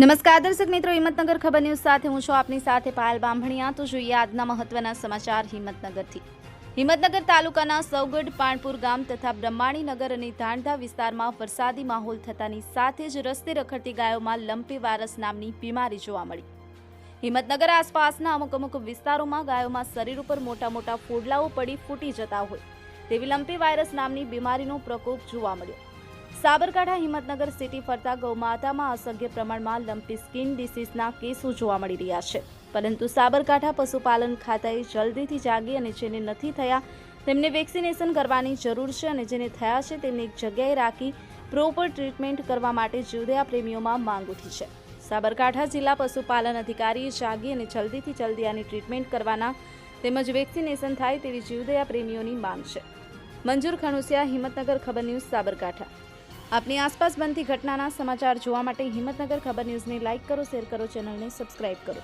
નમસ્કાર, દર્શક મિત્રો, હિંમતનગર ખબર ન્યૂઝ સાથે હું છું આપની સાથે પાયલ બાંભણિયા તો જોઈએ આજના મહત્વના સમાચાર હિંમતનગરથી. હિંમતનગર તાલુકાના સૌગઢ પાણપુર ગામ તથા બ્રહ્માણીનગર અને ધાણધા વિસ્તારમાં વરસાદી માહોલ થતાની સાથે જ રસ્તે રખડતી ગાયોમાં લંપી વાયરસ નામની બીમારી જોવા મળી. હિંમતનગર આસપાસના અમુક અમુક વિસ્તારોમાં ગાયોમાં શરીર ઉપર મોટા મોટા ફોડલાઓ પડી ફૂટી જતા હોય. તેવી લંપી વાયરસ નામની બીમારીનો પ્રકોપ જોવા મળ્યો. સાબરકાંઠા હિંમતનગર સિટી ફરતા ગૌમાતામાં અસંખ્ય પ્રમાણમાં લંપી સ્કિન ડિસીઝના કેસો જોવા મળી રહ્યા છે. પરંતુ સાબરકાંઠા પશુપાલન ખાતાએ જલ્દીથી જાગી અને જેને નથી થયા તેમને વેક્સિનેશન કરવાની જરૂર છે અને જેને થયા છે તેમને એક જગ્યાએ રાખી પ્રોપર ટ્રીટમેન્ટ કરવા માટે જીવદયા પ્રેમીઓમાં માંગ ઉઠી છે. સાબરકાંઠા જિલ્લા પશુપાલન અધિકારીએ જાગી અને જલ્દીથી જલ્દી આની ટ્રીટમેન્ટ કરવાના તેમજ વેક્સિનેશન થાય તેવી જીવદયા પ્રેમીઓની માંગ છે. મંજૂર ખણુસિયા, હિંમતનગર, ખબર ન્યૂઝ, સાબરકાંઠા. આપની આસપાસ બનતી ઘટનાના સમાચાર જોવા માટે હિંમતનગર ખબર ન્યૂઝને લાઇક કરો, શેર કરો, ચેનલને સબસ્ક્રાઇબ કરો.